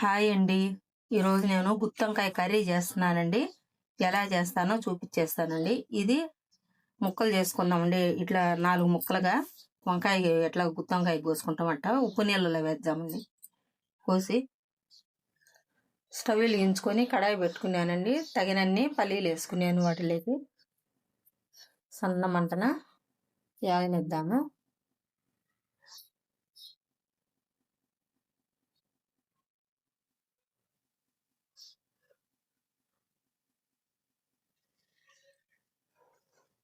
Hi అండి. ఈరోజు నేను గుత్తంకాయ కర్రీ చేస్తున్నానండి. ఎలా చేస్తానో చూపించేస్తానండి ఇది ముక్కలు చేసుకుందామండి. ఇట్లా నాలుగు ముక్కలుగా వంకాయ ఎట్లా గుత్తంకాయ కోసుకుంటామంట. ఉప్పు నీళ్ళలో వేద్దామండి. కోసి స్టవ్ వెలిగించుకొని కడాయి పెట్టుకున్నానండి. తగినన్ని పల్లీలు వేసుకున్నాను వాటిలోకి. సన్న మంటన యాగనిద్దాము.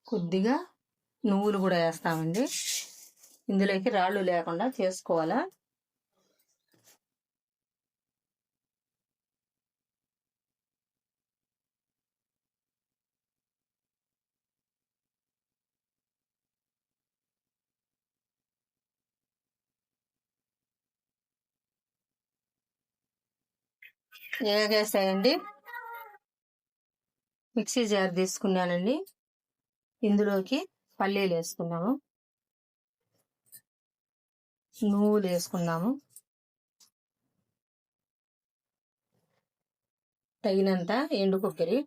కొద్దిగా నువ్వులు కూడా వేస్తామండి. ఇందులోకి రాళ్ళు లేకుండా చేసుకోవాలా? ఏగేస్తాయండి మిక్సీ జార్ తీసుకున్నానండి. ఇందులోకి పల్లీలు వేసుకున్నాము నువ్వులు వేసుకున్నాము తగినంత ఎండు కొబ్బరి.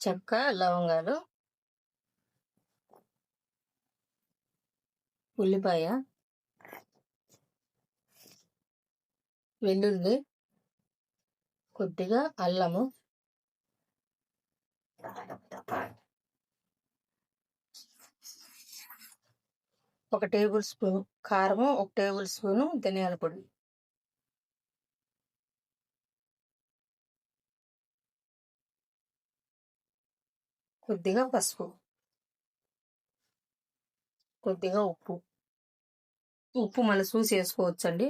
చెక్క లవంగాలు. ఉల్లిపాయ. వెల్లుల్లి. కొద్దిగా అల్లము. ఒక టేబుల్ స్పూన్ కారము ఒక టేబుల్ స్పూను ధనియాల పొడి. కొద్దిగా పసుపు. కొద్దిగా ఉప్పు. ఉప్పు మళ్ళీ చూసి వేసుకోవచ్చండి.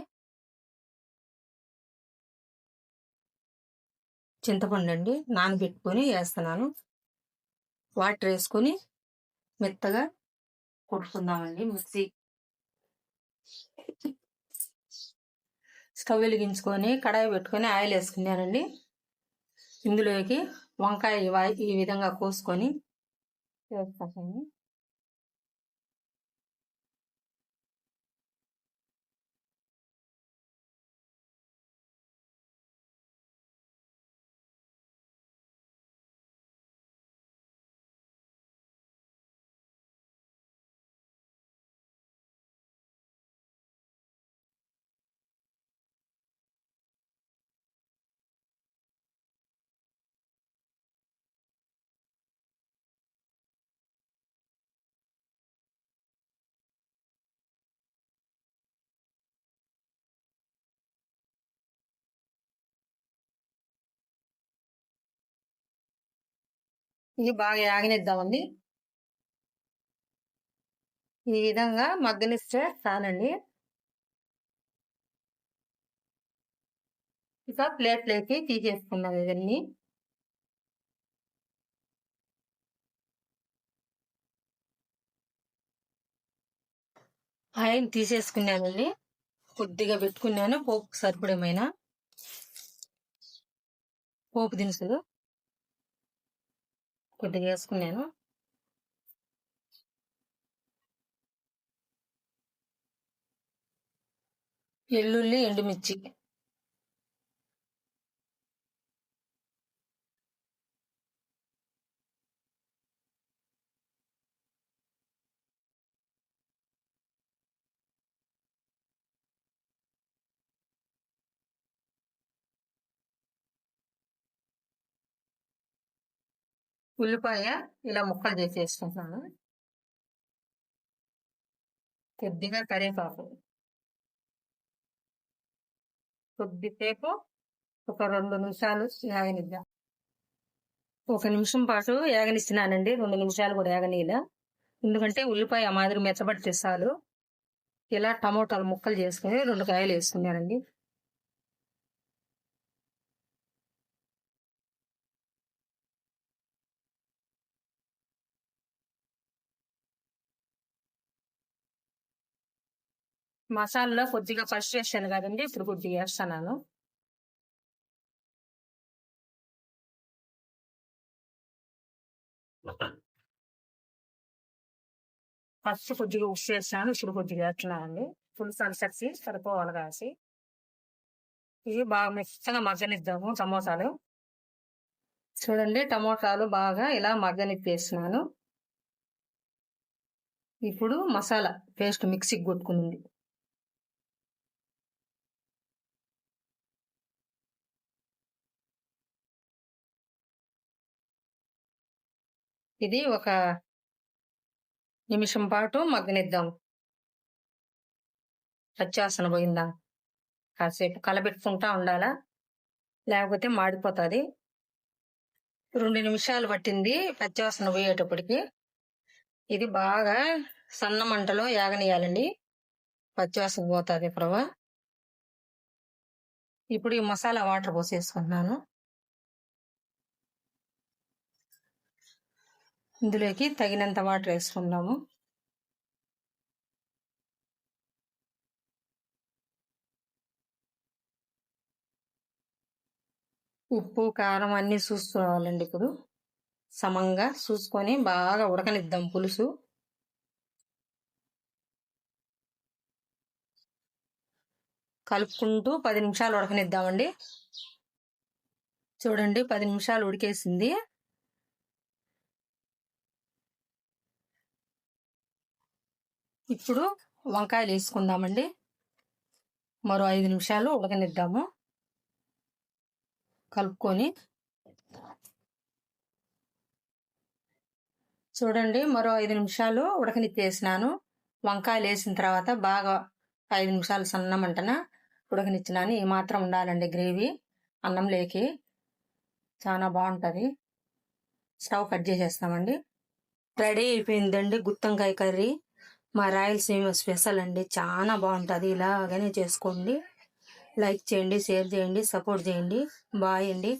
చింతపండు అండి నానబెట్టుకొని వేస్తున్నాను. వాటర్ వేసుకొని మెత్తగా కొట్టుకుందామండి మిక్సీ. స్టవ్ వెలిగించుకొని కడాయి పెట్టుకొని ఆయిల్ వేసుకున్నానండి. ఇందులోకి వంకాయ ఈ విధంగా కోసుకొని వేస్తాను ఇది బాగా యాగనిద్దామండి. ఈ విధంగా మగ్గనిస్తే చాలండి. ఇక ప్లేట్లోకి తీసేసుకున్నాం ఇవన్నీ. ఆయిల్ తీసేసుకున్నానండి. కొద్దిగా పెట్టుకున్నాను. పోపు సరిపడమైన. పోపు దినుసులు. కొద్దిగా వేసుకున్నాను. ఎల్లుల్లి ఎండుమిర్చి ఉల్లిపాయ ఇలా ముక్కలు చేసి వేసుకుంటున్నాను కొద్దిగా కరివేపాకు. కొద్దిసేపు ఒక రెండు నిమిషాలు యాగనిద్దాం. ఒక నిమిషం పాటు యాగనిస్తున్నానండి. రెండు నిమిషాలు కూడా యాగనీలా ఎందుకంటే ఉల్లిపాయ మాదిరి మెచ్చబడితే చాలు. ఇలా టమోటాలు ముక్కలు చేసుకుని రెండు కాయలు వేసుకున్నానండి. మసాలాలో కొద్దిగా ఫస్ట్ వేసాను కదండి. ఇప్పుడు కొద్దిగా వేస్తున్నాను ఫస్ట్ కొద్దిగా ఉప్పు వేసాను. ఇప్పుడు కొద్దిగా వేస్తున్నానండి. ఫుల్ అలసరిసి సరిపోవాలి కాసి. ఇవి బాగా మెత్తగా మగ్గనిద్దాము సమోసాలు చూడండి టమోటాలు బాగా ఇలా మగ్గనిప్పేస్తున్నాను ఇప్పుడు మసాలా పేస్ట్ మిక్సీకి కొట్టుకుంది. ఇది ఒక నిమిషం పాటు మగ్గనిద్దాం. పచ్చాసన పోయిందా? కాసేపు కలబెట్టుకుంటా ఉండాలా? లేకపోతే మాడిపోతుంది. రెండు నిమిషాలు పట్టింది పచ్చివాసన పోయేటప్పటికి. ఇది బాగా సన్న మంటలో యాగనీయాలండి పచ్చివాసన పోతుంది ప్రభా. ఇప్పుడు ఈ మసాలా వాటర్ పోసేసుకుంటున్నాను. ఇందులోకి తగినంత వాటర్ వేసుకుందాము. ఉప్పు కారం అన్నీ చూసుకోవాలండి ఇప్పుడు. సమంగా చూసుకొని బాగా ఉడకనిద్దాం పులుసు. కలుపుకుంటూ పది నిమిషాలు ఉడకనిద్దామండి. చూడండి పది నిమిషాలు ఉడికేసింది. ఇప్పుడు వంకాయలు వేసుకుందామండి మరో ఐదు నిమిషాలు ఉడకనిద్దాము. కలుపుకొని చూడండి మరో ఐదు నిమిషాలు ఉడకనిచ్చేసినాను. వంకాయలు వేసిన తర్వాత బాగా ఐదు నిమిషాలు సన్నమంటన ఉడకనిచ్చినాను. ఈ మాత్రం ఉండాలండి గ్రేవీ అన్నం లేకి. చాలా బాగుంటుంది. Stove cut చేసేస్తామండి. రెడీ అయిపోయిందండి గుత్తంకాయ కర్రీ. మా రాయలసీమ స్పెషల్ అండి. చాలా బాగుంటుంది. ఇలాగనే చేసుకోండి. లైక్ చేయండి షేర్ చేయండి సపోర్ట్ చేయండి. బాయ్ అండి.